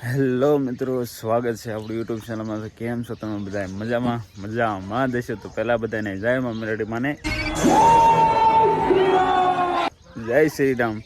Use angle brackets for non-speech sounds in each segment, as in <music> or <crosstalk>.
Hello મિત્રો, સ્વાગત છે આપણું યુટ્યુબ ચેનલમાં તો કેમ છો તમે બધા મજામાં? મજામાં દેશો તો પહેલા બધાને જય મા માને. જય શ્રી રામ.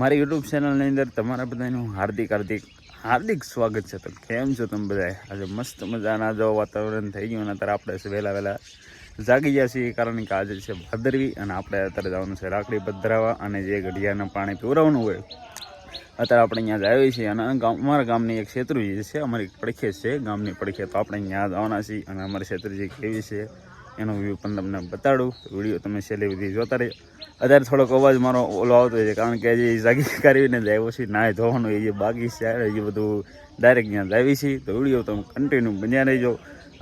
મારી યુટ્યુબ ચેનલની અંદર તમારા બધાનું હાર્દિક હાર્દિક હાર્દિક સ્વાગત છે. તો કેમ છો તમે બધા આજે મસ્ત મજાના જો વાતાવરણ થઈ ગયું અને અત્યારે આપણે વહેલા વહેલા જાગી ગયા છીએ, કારણ કે આજે છે ભાદરવી અને આપણે અત્યારે જવાનું છે રાખડી પધરાવવા અને જે ઘડિયાળના પાણી પીવરાવવાનું હોય અત્યારે આપણે અહીંયા જ આવીએ છીએ અને અમારા ગામની એક શેત્રુજી છે, અમારી પડખે છે. ગામની પડખે તો આપણે અહીંયા આવવાના છીએ અને અમારી શેત્રુજી કેવી છે એનો વ્યૂ પણ તમને બતાડું. વીડિયો તમે છેલ્લે સુધી જોતા રહે અત્યારે થોડોક અવાજ મારો ઓલો આવતો છે, કારણ કે હજી જાગી <laughs> કરીને જ આવ્યો છે. નાય ધોવાનું એ જે બાકી છે. હજી બધું ડાયરેક્ટ ત્યાં જ આવી છીએ. તો વીડિયો તમે કન્ટિન્યુ બન્યા રહીજો.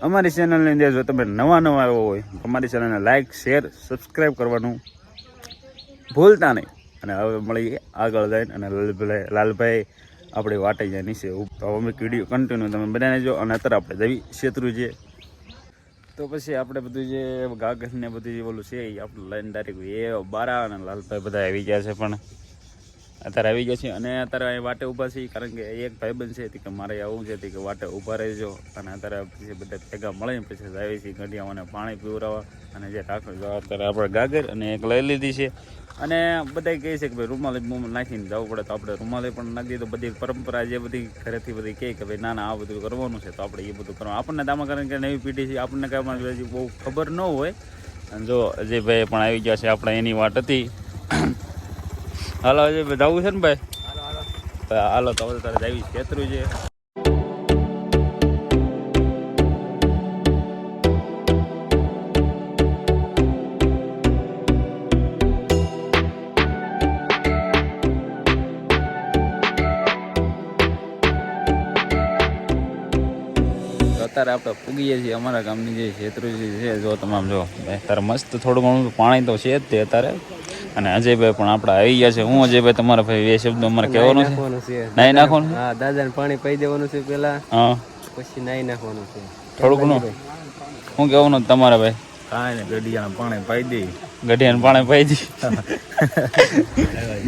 અમારી ચેનલની અંદર જો તમે નવા નવા આવ્યો હોય અમારી ચેનલને લાઇક શેર સબસ્ક્રાઈબ કરવાનું ભૂલતા નહીં. અને હવે મળીએ આગળ જઈને અને લાલભાઈ લાલભાઈ આપણે વાટે જાય નીચે તો અમે વીડિયો કન્ટિન્યુ તમે બનાવી જો અને અત્યારે આપણે જવી છે તો પછી આપણે બધું જે ગાગર ને બધું જે ઓલું છે એ આપણે લઈને ડાયરેક્ટ એ બારા અને લાલભાઈ બધા આવી ગયા છે પણ અત્યારે આવી ગયા છે. અને અત્યારે અહીં વાટે ઊભા છે કારણ કે એક ભાઈબંધ છે કે મારે આવું છે કે વાટે ઊભા રહેજો. અને અત્યારે પછી બધા ભેગા મળીને પછી આવી છે ગઢિયાઓને પાણી પીવડાવવા. અને જે રાખવું અત્યારે આપણે ગાગર અને એક લઈ લીધી છે. અને બધા કહે છે કે ભાઈ રૂમાલ બુમાલ નાખીને જવું પડે, તો આપણે રૂમાલ પણ નાખી તો બધી પરંપરા જે બધી ઘરેથી બધી કહે કે ભાઈ ના ના આ બધું કરવાનું છે, તો આપણે એ બધું કરવાનું. આપણને દામા કારણ કે નવી પેઢી છે, આપણને કાંઈ બહુ ખબર ન હોય. અને જો અજયભાઈ પણ આવી ગયા છે, આપણે એની વાટ હતી. હાલો હજી જવું છે ને ભાઈ? હાલો તો તારે જાવી ખેતરું છે. અત્યારે આપણે પૂગીએ છીએ અમારા ગામની જે છેતરુજી છે જો તમામ જો અત્યારે મસ્ત થોડું ઘણું પાણી તો છે જ તે અત્યારે. અને અજયભાઈ પણ આપણે આવી ગયા છે. હું અજયભાઈ તમારા ભાઈ એ શબ્દો અમારે કહેવાનું છે. નાખવાનું છે. નાઈ નાખવાનું? હા દાદાને પાણી પાઈ દેવાનું છે પેલા હા. પછી નાઈ નાખવાનું છે. થોડુંકનું? હું કહેવાનું તમારા ભાઈ? કાંઈ ને ગડિયાને પાણી પાઈ દઈ ગઢિયાને પાણી પાઈ દે.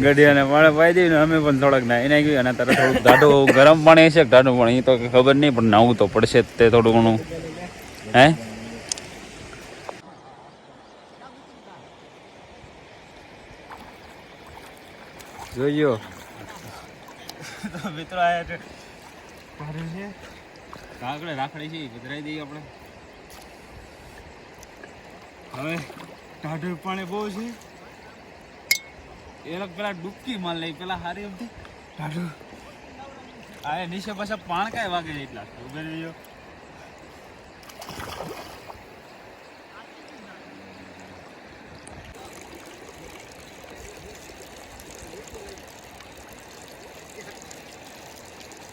ગઢિયાને પાણી પાઈ દઈ ને અમે પણ થોડાક નાઈ નાખ્યું. અને અત્યારે થોડુંક ટાઢું ગરમ પાણી છે. ટાઢું પાણી એ તો ખબર નહીં પણ નાવું તો પડશે જ તે થોડું ઘણું. હે? જોઈયો મિત્રો આયા છે? કાગડે રાખડી છે પધરાઈ દઈએ આપણે. હવે ટાઢું પાણી બહુ છે. એ લોકો પેલા ડૂબકી માલ લઈ, પેલા હારી એમથી ટાઢું. આ નીચે પાછા પાણ કાંઈ વાગે એટલા. ઉભે રહીયો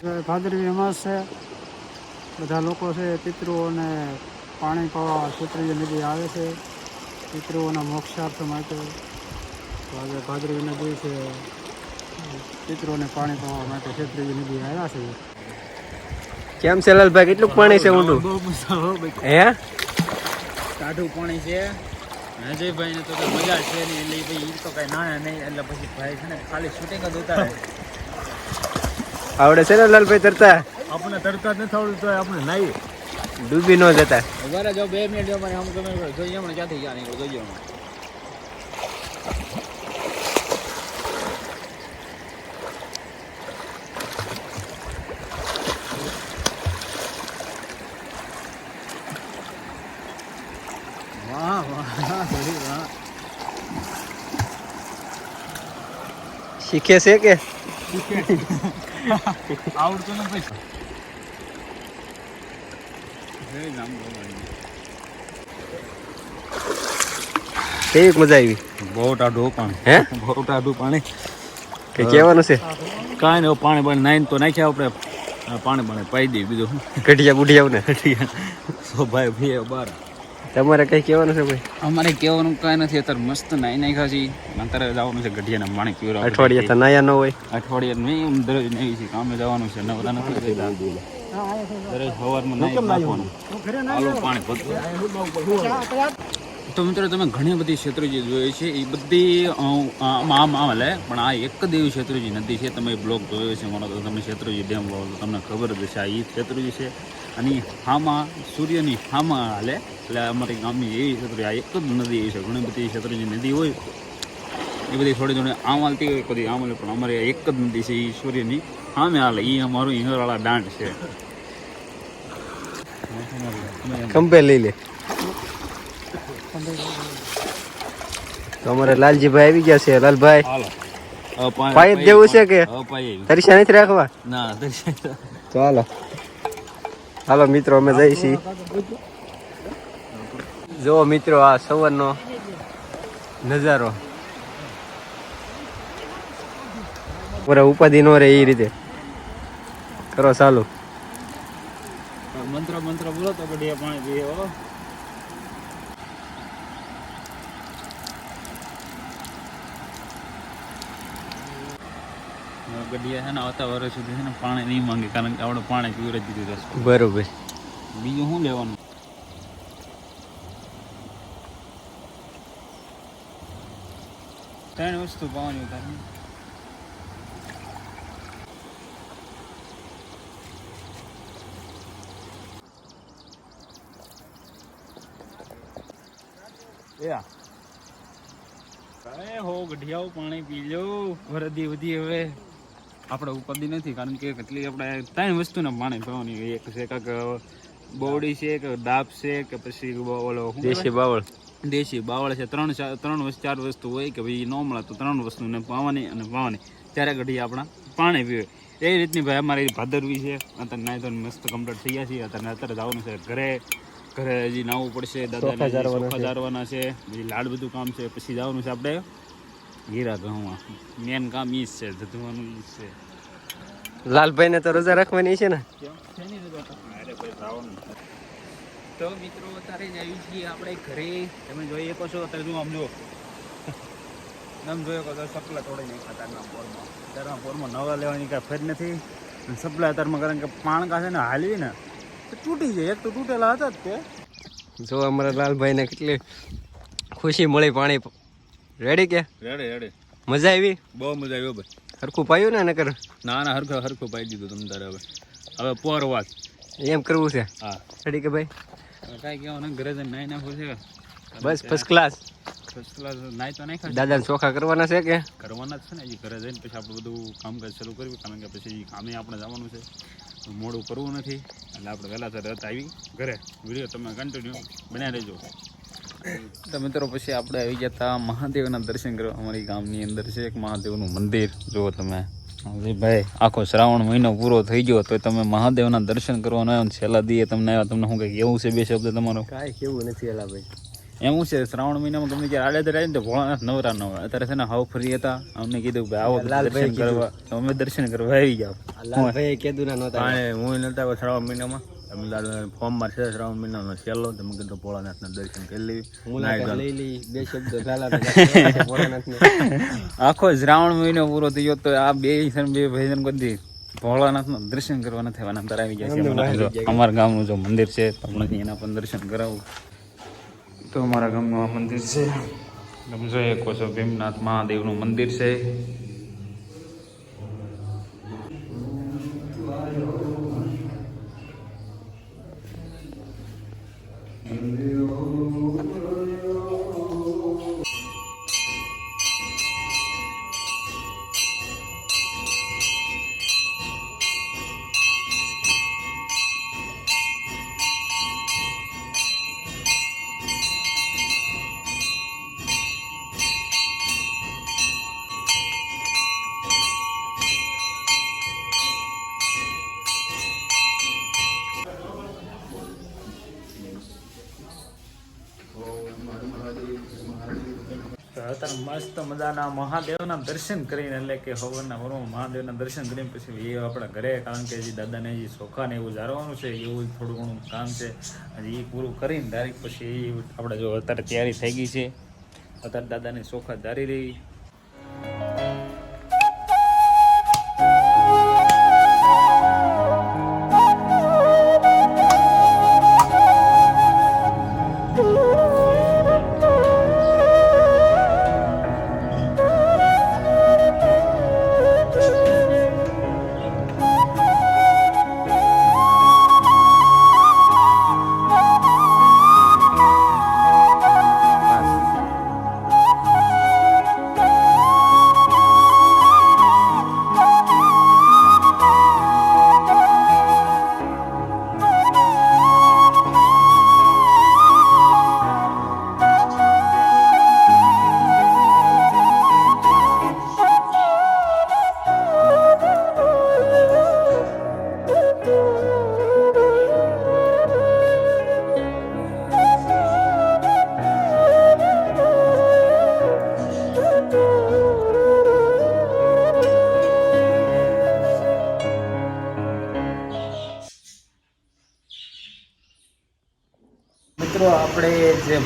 ભાદરવી અમાસ. છે બધા લોકો છે પિતૃઓને પાણી પાવા સુત્રીજી નદી આવે છે. પિતૃઓના મોક્ષાર્થ માટે. આજે ભાદરવી નદી છે પિતૃઓને પાણી પાવા માટે સુત્રીજી નદી આવ્યા છે. કેમ છે લાલભાઈ? કેટલું પાણી છે ઊંડું? બહુ મજા આવે ભાઈ. હે? ટાઢું પાણી છે. અજયભાઈ ને તો મજા છે નહીં એટલે ભાઈ તો કઈ ના નહીં એટલે પછી ભાઈ છે ને ખાલી શૂટિંગ જ ઉતારે. આવડે છે ને લાલભાઈ તરતા? આપણને તરતા જ નથી આવડતું તો આપણે નાઈ ડૂબી ન જતા. ઊભા જો બે મિનિટ જો મને આમ ગમે જોઈએ હમણાં ક્યાંથી ગયા નહીં જોઈએ વાહ વાહ વાહ શીખે છે કે? આવડતું જય કેવી મજા આવી? બહુ ટાઢું પાણી હે? બહુ ટાઢું પાણી કે કહેવાનું છે? કાંઈ નહીં પાણી પાણી નાઈને તો નાખ્યા આપણે. પાણી પાણી પાઈ દઈએ બીજું ઘટિયા બુઢિયા ને બુઢિયાઓને સો ભાઈ ભાઈ બાર. તમારે કઈ કહેવાનું છે ભાઈ અમારે કહેવાનું કાંઈ નથી અત્યારે મસ્ત નાઈ નાખ્યા છે અત્યારે જવાનું છે ગઢિયાના પાણી પીવડાવવા અઠવાડિયા તો નાયા ન હોય. અઠવાડિયે નહીં એમ દરરોજ નહીં છે કામે જવાનું છે નવરા નથી દરરોજ સવારમાં નહીં નાખવાનું. આલો પાણી ભરતું તો મિત્રો તમે ઘણી બધી શેત્રુજી જોઈ છે. એ બધી આમ આમ આમ લે પણ આ એક જ એવી શેત્રુજી નદી છે. તમે બ્લોગ જોયો છે માનો તો તમે શેત્રુજી ડેમ બોલો તો તમને ખબર જ છે આ એ શેત્રુજી છે. અને હામાં સૂર્યની હામાં હાલે એટલે અમારી ગામની એવી શેત્રુજી આ એક જ નદી એવી છે ઘણી બધી શેત્રુજી નદી હોય. એ બધી થોડી થોડી આમ હાલતી હોય કદી આમ હાલે પણ અમારે એક જ નદી છે એ સૂર્યની હામે હાલે. એ અમારું હિંગળવાળા દાંડ છે. ખંભે લઈ લે. તો અમારે લાલજીભાઈ આવી ગયા છે. લાલભાઈ પાઇપ જેવું છે કે? તરીસા નથી રાખવા? ના દર્શન ચાલો હાલો મિત્રો, અમે જઈ છીએ. જો મિત્રો, આ સવારનો નજારો. પૂરા ઉપાધિ નો રે એ રીતે. કરો ચાલુ. મંત્ર મંત્ર બોલો તો પાણી પીએ ગઢિયા છે ને આવતા વર્ષ સુધી છે ને પાણી નહીં માંગે કારણ કે આપણે પાણી પીવર જ દીધું રસ બરોબર. બીજું શું લેવાનું? ત્રણ વસ્તુ પાવાની તારે યા અરે હો ગઢિયાઓ પાણી પી લો વરદી વધી હવે. આપણે ઉપાધિ નથી કારણ કે કેટલી આપણે ત્રણ વસ્તુને પાણી પીવાની એક છે કાંક બોડી છે કે ડાબ છે કે પછી ઓલો દેશી બાવળ. દેશી બાવળ છે. ત્રણ ત્રણ વસ્તુ ચાર વસ્તુ હોય કે ભાઈ ન મળે તો ત્રણ વસ્તુને પાવાની અને પાવાની ત્યારે ઘડી આપણા પાણી પીવે. એ રીતની ભાઈ અમારી ભાદરવી છે. અત્યારે નાય તો મસ્ત કમ્પ્લીટ થઈ ગયા છીએ. અત્યારે અત્યારે જવાનું છે ઘરે. ઘરે હજી નાવું પડશે દાદા હજી જારવાના છે. પછી લાડ બધું કામ છે. પછી જવાનું છે આપણે હીરા ઘઉં મેન કામ ઈ છે ધધવાનું ઈ છે. લાલભાઈ ને તો રજા રાખવાની છે ને? તો? મિત્રો અત્યારે જ આવી છીએ આપણે ઘરે. તમે જોઈ શકો છો અત્યારે જો આમ જો. તમે જોયો કે સપ્લા તોડી નહીં ખતરના પોરમાં તારના પોરમાં નવા લેવાની કાંઈ ફેર નથી. અને સપ્લા અત્યારમાં કારણ કે પાણકા છે ને હાલવી ને તો તૂટી જાય. એક તો તૂટેલા હતા જ તે. જો અમારા લાલભાઈ ને કેટલી ખુશી મળી પાણી રેડી કે? રેડે રેડે મજા આવી? બહુ મજા આવી ભાઈ. હરખું પાયું ને નકર ના ના હરખું હરખું પાઈ દીધું તમને તારે હવે. હવે પોર વાત. એમ કરવું છે? હા. રેડી કે ભાઈ? કાંઈ કહેવાનું ઘરે જઈને નાઈ નાખવું છે. બસ ફર્સ્ટ ક્લાસ ફર્સ્ટ ક્લાસ નાઈ તો નાખ્યા દાદાને ચોખા કરવાના છે કે? કરવાના જ છે ને હજી ઘરે જઈને પછી આપણે બધું કામકાજ શરૂ કરવું કારણ કે પછી કામે આપણે જવાનું છે. મોડું કરવું નથી એટલે આપણે વહેલા સર આવી ઘરે. વીડિયો તમે કન્ટિન્યુ બનાવી રહેજો. તો મિત્રો પછી આપણે આવી ગયા હતા મહાદેવના દર્શન કરવા. અમારી ગામની અંદર છે એક મહાદેવનું મંદિર. જુઓ તમે. ભાઈ આખો શ્રાવણ મહિનો પૂરો થઈ ગયો તો તમે મહાદેવના દર્શન કરવાના આવ્યો છેલ્લા દીએ તમને આવ્યા. તમને શું કંઈક એવું છે બે શબ્દ તમારો? કાંઈ કેવું નથી એલા ભાઈ એવું છે શ્રાવણ મહિનામાં ગમે ત્યારે આડે આવીને તો ભોળાનાથ નવરા ન હોય અત્યારે છે ને હાવ ફરી હતા. અમને કીધું કે આવો દર્શન કરવા. અમે દર્શન કરવા આવી જાવ કીધું ના હું નતા શ્રાવણ મહિનામાં. તમે દાદા ફોર્મમાં છે શ્રાવણ મહિનાનો છેલ્લો. તમે કીધું ભોળાનાથના દર્શન કરી લેવી. લઈ લઈ. બે શબ્દો <laughs> આખો શ્રાવણ મહિનો પૂરો થયો તો આ બે ને બે ભાઈજન બધી ભોળાનાથનું દર્શન કરવા નથી આવવાના અંદર આવી ગયા છે અમારા ગામનું જો મંદિર છે તમને એના પણ દર્શન કરાવું. તો અમારા ગામનું આ મંદિર છે. તમે જોઈ શકો છો ભીમનાથ મહાદેવનું મંદિર છે. અત્યારે મસ્ત મજાના મહાદેવના દર્શન કરીને એટલે કે હવનના વરમાં મહાદેવના દર્શન કરીને પછી એ આપણા ઘરે, કારણ કે હજી દાદાને હજી સોખાને એવું જાળવવાનું છે, એવું થોડું ઘણું કામ છે. હજી એ પૂરું કરીને ડાયરેક્ટ પછી એ આપણે જો અત્યારે તૈયારી થઈ ગઈ છે. અત્યારે દાદાને ચોખા જારી રહી.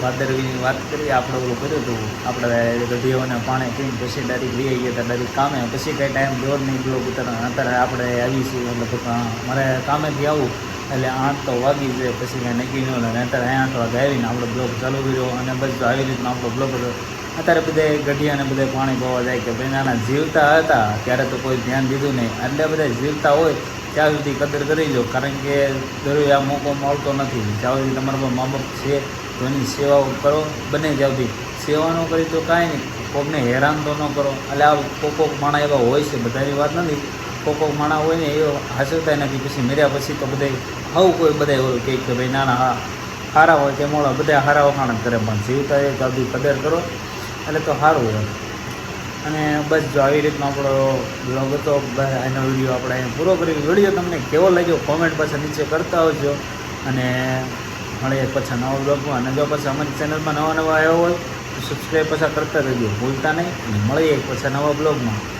ભાદરવીની વાત કરીએ, આપણે ઓલું કર્યું હતું, આપણે ગઢીઓને પાણી પીને પછી ડાયરેક લઈ આવીએ તો ડાયરેક કામે. પછી કંઈ ટાઈમ જોર નહીં ગયો ઉતારવાનો અત્યારે આપણે આવી છીએ મારે કામેથી આવું, એટલે આઠ તો વાગી જાય પછી કાંઈ નક્કી ન હોય અત્યારે આઠ વાગે આવીને આપણો બ્લોક ચાલુ કર્યો અને બસ આવી રીતના આપણો બ્લોક હતો. અત્યારે બધે ગઢિયાને બધે પાણી પવા જાય કે ભાઈ નાના જીવતા હતા, ત્યારે તો કોઈ ધ્યાન દીધું નહીં. એટલે બધા જીવતા હોય, ત્યાં સુધી કદર કરી લો કારણ કે દરરોજ આ મોકો મળતો નથી. જ્યાં સુધી તમારા મા બાપ છે તો સેવા કરો, બને જ સુધી સેવા ન કરી તો કાંઈ નહીં. કોકને હેરાન તો ન કરો. એટલે આ કોક કોક માણા એવા હોય છે, બધાની વાત નથી. કોક કોક માણા હોય ને એ હાચવતા નથી. પછી મર્યા પછી તો બધા આવું કોઈ બધા એવું કહે કે ભાઈ ના ના હા સારા હોય તે મોડા બધા સારા વખાણ કરે. પણ જીવતા એ તો સુધી કદર કરો, એટલે તો સારું હોય અને બસ જો આવી રીતનો આપણો બ્લોગ હતો. એનો વીડિયો આપણે અહીંયા પૂરો કરી વીડિયો તમને કેવો લાગ્યો? કોમેન્ટ પાસે નીચે કરતા આવજો. અને મળીએ પછી નવા બ્લોગમાં અને જો પાછા અમારી ચેનલમાં નવા નવા આવ્યો હોય, તો સબસ્ક્રાઈબ પાછા કરતા રહેજો. ભૂલતા નહીં. મળીએ પછી નવા બ્લોગમાં